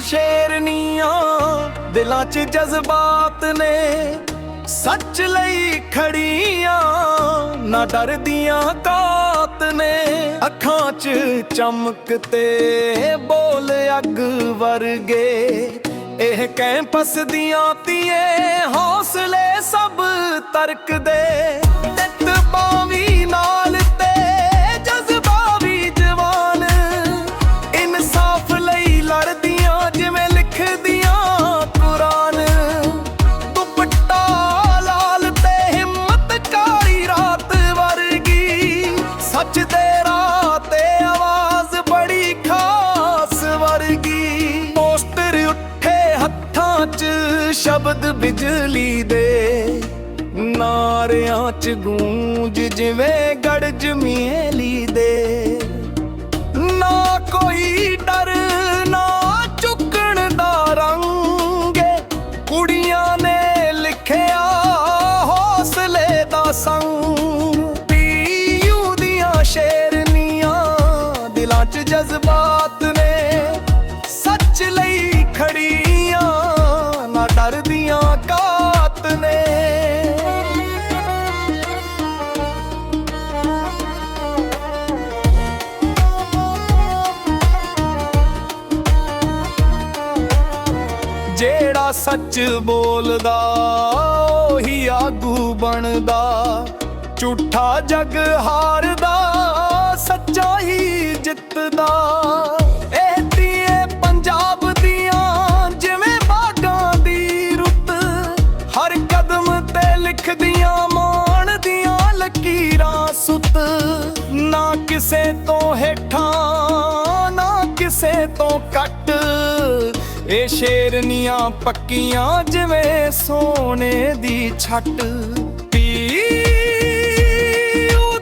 ਸ਼ੇਰਨੀਆਂ, ਦਿਲਾਂ 'ਚ ਜਜ਼ਬਾਤ ਨੇ ਸੱਚ ਲਈ ਖੜੀਆਂ, ਨਾ ਡਰਦੀਆਂ ਕਾਤ ਨੇ। ਅੱਖਾਂ 'ਚ ਚਮਕ ਤੇ ਬੋਲ ਅੱਗ ਵਰਗੇ, ਇਹ ਕੈਂਪਸ ਦੀਆਂ ਤੀਏ ਹੌਸਲੇ ਸਭ ਤਰਕ ਦੇ ਸ਼ਬਦ ਬਿਜਲੀ ਦੇ ਨਾਰਿਆਂ 'ਚ ਗੂੰਜ ਜਿਵੇਂ ਗੜਜ ਮਿਹਲੀ ਦੇ। ਨਾ ਕੋਈ ਡਰ, ਨਾ ਚੁੱਕਣ ਦਾ ਰੰਗ ਕੁੜੀਆਂ ਨੇ ਲਿਖਿਆ ਹੌਸਲੇ ਦਾ ਸੰਗ। ਪੀਯੂ ਦੀਆਂ ਸ਼ੇਰਨੀਆਂ, ਦਿਲਾਂ 'ਚ ਜਜ਼ਬਾਤ ਸੱਚ ਬੋਲਦਾ, ਉਹੀ ਆਗੂ ਬਣਦਾ। ਝੂਠਾ ਜਗ ਹਾਰਦਾ, ਸੱਚਾ ਹੀ ਜਿੱਤਦਾ। ਇਹ ਧੀਏ ਪੰਜਾਬ ਦੀਆਂ ਜਿਵੇਂ ਬਾਗਾਂ ਦੀ ਰੁੱਤ, ਹਰ ਕਦਮ ਤੇ ਲਿਖਦੀਆਂ ਮਾਣ ਦੀਆਂ ਲਕੀਰਾਂ ਸੁੱਤ। ਨਾ ਕਿਸੇ ਤੋਂ ਹੇਠਾਂ, ਨਾ ਕਿਸੇ ਤੋਂ ਕੱਟ ਇਹ ਸ਼ੇਰਨੀਆਂ ਪੱਕੀਆਂ ਜਿਵੇਂ ਸੋਨੇ ਦੀ ਛੱਟ। ਪੀਊ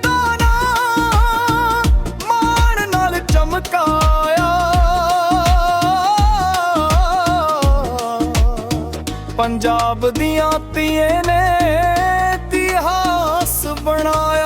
ਦਾ ਮਾਣ ਨਾਲ ਚਮਕਾਇਆ। ਪੰਜਾਬ ਦੀਆਂ ਧੀਏ ਨੇ ਇਤਿਹਾਸ ਬਣਾਇਆ।